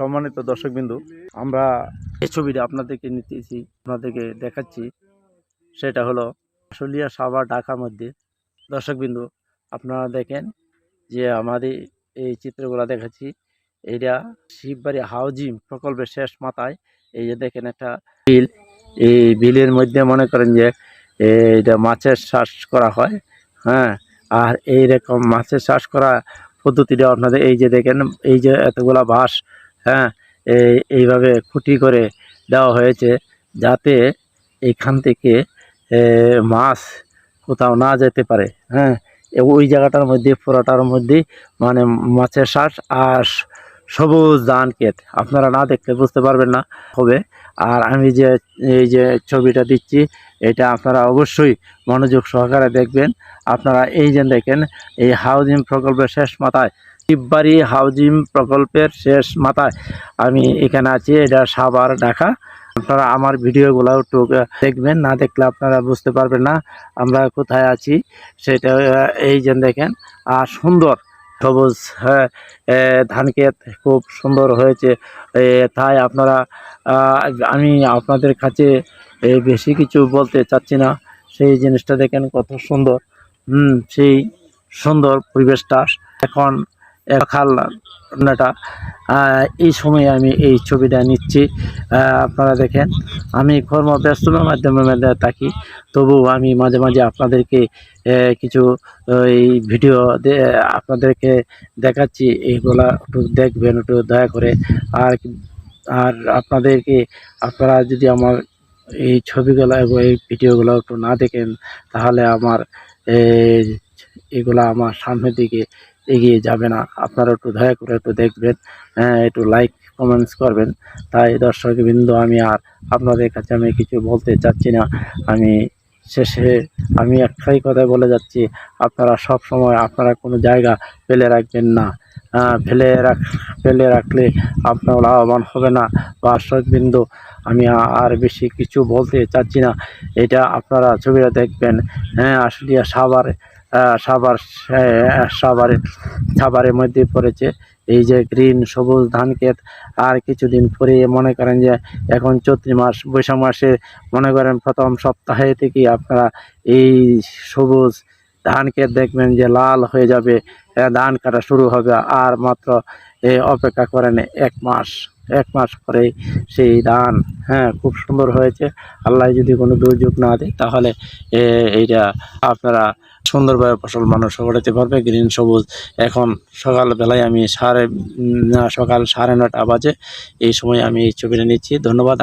সম্মানিত দর্শকবিন্দু, আমরা এই ছবিটা আপনাদেরকে নিতেছি, আপনাদেরকে দেখাচ্ছি। সেটা হলো আশুলিয়া সাভার ঢাকার মধ্যে। দর্শকবিন্দু, আপনারা দেখেন যে আমাদের এই চিত্রগুলো দেখাচ্ছি। এইটা শিববাড়ি হাউজিং প্রকল্পের শেষ মাথায়। এই যে দেখেন একটা বিল। এই বিলের মধ্যে মনে করেন যে এইটা মাছের চাষ করা হয় হ্যাঁ? আর এই রকম মাছের চাষ করা পদ্ধতিটা আপনাদের এই যে দেখেন, এই যে এতগুলা বাঁশ হ্যাঁ এই, এইভাবে খুঁটি করে দেওয়া হয়েছে যাতে এইখান থেকে মাছ কোথাও না যেতে পারে হ্যাঁ। ওই জায়গাটার মধ্যে পুরোটার মধ্যে মানে মাছের শ্বাস আর সবুজ ধান ক্ষেত। আপনারা না দেখলে বুঝতে পারবেন না হবে। আর আমি যে, এই যে ছবিটা দিচ্ছি, এটা আপনারা অবশ্যই মনোযোগ সহকারে দেখবেন। আপনারা এই যে দেখেন, এই হাউজিং প্রকল্পের শেষ মাথায় শিববাড়ি হাউজিং প্রকল্পের শেষ মাথায় আমি এখানে আছি, এটা সাভার, ঢাকা। আপনারা আমার ভিডিওগুলো একটু দেখবেন, না দেখলে আপনারা বুঝতে পারবেন না আমরা কোথায় আছি। সেটা, এই যে দেখেন, আর সুন্দর সবুজ হ্যাঁ ধান ক্ষেত খুব সুন্দর হয়েছে। তাই আপনারা আমি আপনাদের কাছে বেশি কিছু বলতে চাচ্ছি না। সেই জিনিসটা দেখেন কত সুন্দর। হুম, সেই সুন্দর পরিবেশটা। এখন খালনাটা। এই সময়ে আমি এই ছবিটা নিচ্ছি। আপনারা দেখেন, আমি কর্মব্যস্ততার মাধ্যমে মধ্যে থাকি। তবু আমি মাঝে মাঝে আপনাদেরকে কিছু এই ভিডিও আপনাদেরকে দেখাচ্ছি। এইগুলা একটু দেখবেন, একটু দয়া করে। আর আর আপনাদেরকে, আপনারা যদি আমার এই ছবিগুলো এবং এই ভিডিওগুলো একটু না দেখেন, তাহলে আমার এগুলা আমার সামনের দিকে এগিয়ে যাবে না। আপনারা একটু দয়া করে একটু দেখবেন হ্যাঁ একটু লাইক কমেন্টস করবেন। তাই দর্শকবৃন্দ আমি আর আপনাদের কাছে আমি কিছু বলতে চাচ্ছি না। আমি শেষে আমি একটাই কথা বলে যাচ্ছি, আপনারা সব সময় আপনারা কোনো জায়গা ফেলে রাখবেন না। ফেলে রাখ, ফেলে রাখলে আপনার লাভবান হবে না। বা দর্শকবৃন্দ আমি আর বেশি কিছু বলতে চাচ্ছি না। এটা আপনারা ছবিটা দেখবেন। হ্যাঁ আসলে সাভার সাভার সাভারে, সাভারের মধ্যে পড়েছে। এই যে গ্রিন সবুজ ধান ক্ষেত আর কিছুদিন পরে মনে করেন যে এখন চৈত্র মাস, বৈশাখ মাসে মনে করেন প্রথম সপ্তাহে থেকে আপনারা এই সবুজ ধান ক্ষেত দেখবেন যে লাল হয়ে যাবে ধান কাটা শুরু হবে। আর মাত্র অপেক্ষা করেন এক মাস। এক মাস পরে সেই ধান হ্যাঁ খুব সুন্দর হয়েছে। আল্লাহ যদি কোনো দুর্যোগ না দেয়, তাহলে এইটা আপনারা সুন্দরভাবে ফসল মানুষ ঘটাতে পারবে। গ্রিন, সবুজ। এখন সকালবেলায় আমি সাড়ে সকাল সাড়ে নটা বাজে। এই সময় আমি এই ছবিটা নিচ্ছি। ধন্যবাদ।